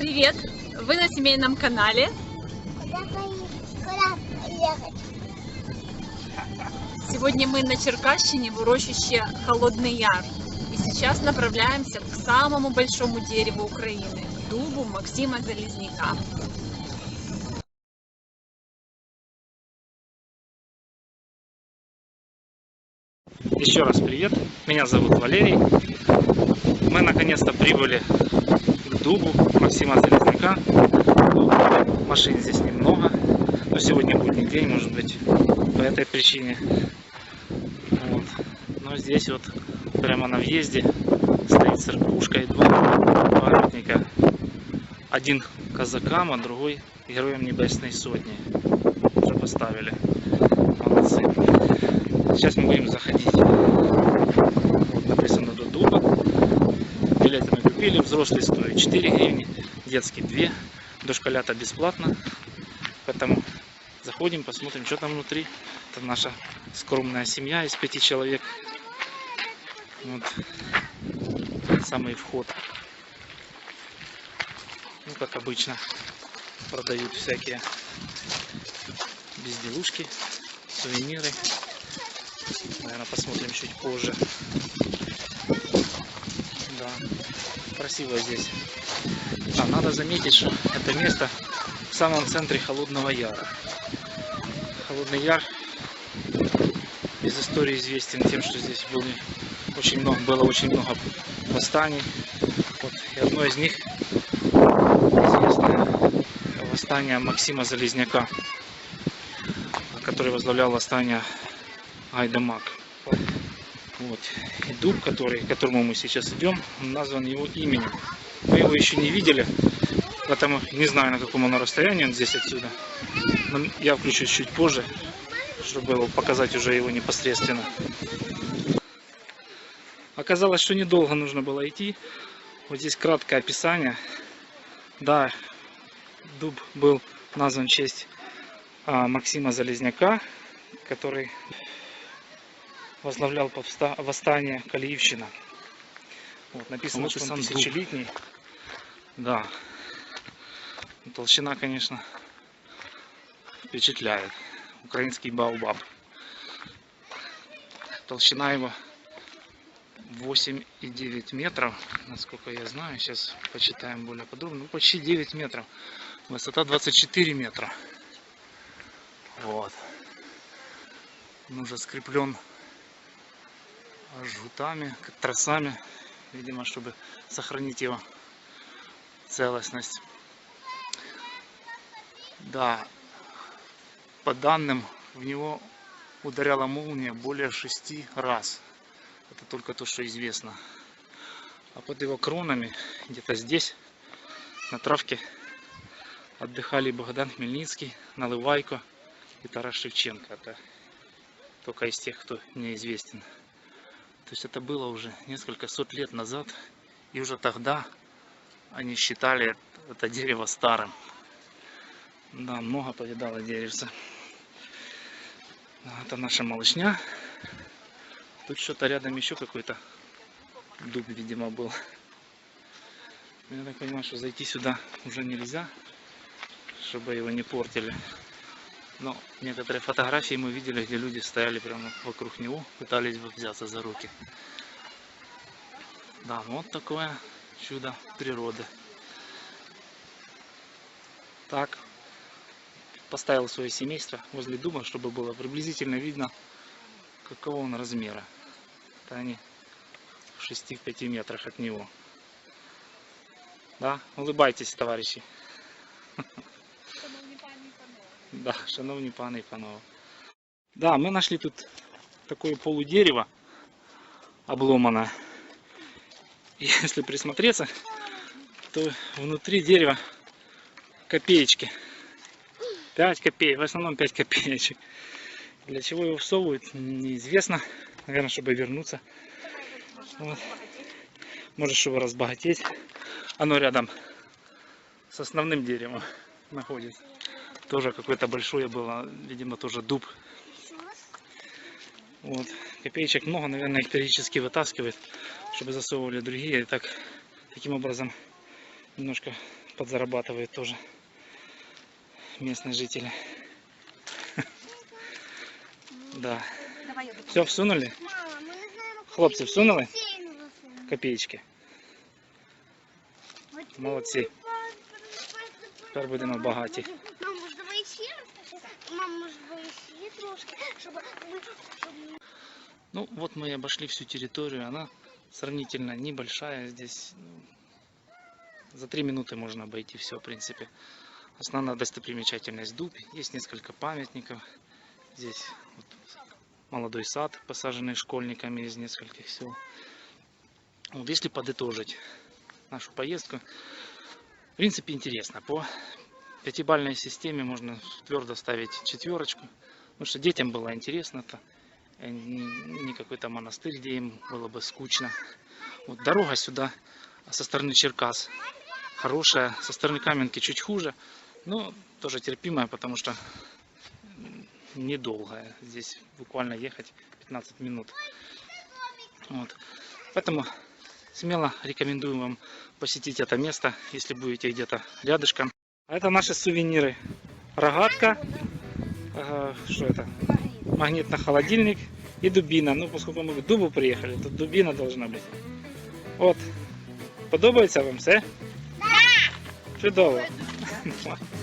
Привет! Вы на семейном канале. Куда поехать? Сегодня мы на Черкащине в урочище Холодный Яр. И сейчас направляемся к самому большому дереву Украины – дубу Максима Залезняка. Еще раз привет, меня зовут Валерий. Мы наконец-то прибыли к дубу Максима Залезняка. Машин здесь немного, но сегодня будний день, может быть, по этой причине. Вот. Но здесь вот прямо на въезде стоит церквушка и два памятника. Один казакам, а другой героям Небесной Сотни. Уже поставили. Молодцы. Сейчас мы будем заходить. Вот написано до дуба. Билеты мы купили. Взрослый стоит 4 гривни, детский 2. Дошколята бесплатно. Поэтому заходим, посмотрим, что там внутри. Это наша скромная семья из пяти человек. Вот. Самый вход. Ну, как обычно, продают всякие безделушки, сувениры. Наверное, посмотрим чуть позже. Да, красиво здесь. А надо заметить, что это место в самом центре Холодного Яра. Холодный Яр из истории известен тем, что здесь были очень много, было очень много восстаний. Вот, и одно из них известное восстание Максима Залезняка, который возглавлял восстание Айдамак. Вот. И дуб, который, к которому мы сейчас идем, назван его именем. Мы его еще не видели, поэтому не знаю, на каком он расстоянии он здесь отсюда. Но я включусь чуть позже, чтобы его показать уже его непосредственно. Оказалось, что недолго нужно было идти. Вот здесь краткое описание. Да, дуб был назван в честь а, Максима Залезняка, который возглавлял восстание Калиевщина. Вот, написано, Вот что он тысячелетний. Да. Толщина, конечно, впечатляет. Украинский баобаб. Толщина его 8,9 метров, насколько я знаю. Сейчас почитаем более подробно. Ну, почти 9 метров. Высота 24 метра. Вот. Он уже скреплен жгутами, как тросами, видимо, чтобы сохранить его целостность. Да, по данным, в него ударяла молния более шести раз. Это только то, что известно. А под его кронами, где-то здесь, на травке, отдыхали Богдан Хмельницкий, Наливайко и Тарас Шевченко. Это только из тех, кто неизвестен. То есть это было уже несколько сот лет назад, и уже тогда они считали это дерево старым. Да, много повидало деревца. Это наша малышня. Тут что-то рядом еще какой-то дуб, видимо, был. Я так понимаю, что зайти сюда уже нельзя, чтобы его не портили. Но некоторые фотографии мы видели, где люди стояли прямо вокруг него, пытались бы взяться за руки. Да, ну вот такое чудо природы. Так, поставил свое семейство возле дуба, чтобы было приблизительно видно, какого он размера. Это они в 6-5 метрах от него. Да, улыбайтесь, товарищи. Да, шановні пани і панове. Да, ми знайшли тут такое полудерево обломанное. Если присмотреться, то внутри дерева копеечки. 5 копеек, в основном 5 копеечек. Для чего его всовывают, неизвестно. Наверное, чтобы вернуться. Вот. Может, чтобы разбогатеть. Оно рядом с основным деревом находится. Тоже какое-то большое было, видимо, тоже дуб. Вот. Копеечек много, наверное, их периодически вытаскивают, чтобы засовывали другие. И так, таким образом немножко подзарабатывают тоже местные жители. Да. Давай я буду. Все, всунули? Мама, ми не знаємо, Хлопці, всунули? сильно засунули. Копеечки. От Молодці. Тепер будемо багаті. Мам, давай ще? Мам, давай ще трошки, щоб ми... Ну, вот мы и обошли всю территорию. Она сравнительно небольшая. Здесь ну, за три минуты можно обойти все, в принципе. Основная достопримечательность дуб. Есть несколько памятников. Здесь вот молодой сад, посаженный школьниками из нескольких сел. Вот если подытожить нашу поездку, принципе интересно. По пятибалльной системе можно твердо ставить четверочку. Потому что детям было интересно это э, не какой-то монастырь, где им было бы скучно. Вот дорога сюда со стороны Черкас хорошая, со стороны Каменки чуть хуже, но тоже терпимая, потому что недолгая. Здесь буквально ехать 15 минут. Вот. Поэтому смело рекомендую вам посетить это место, если будете где-то рядышком. А это наши сувениры. Рогатка, ага, что это? Магнитно-холодильник и дубина. Ну, поскольку мы к дубу приехали, то дубина должна быть. От. Подобається вам все? Так! Чудово.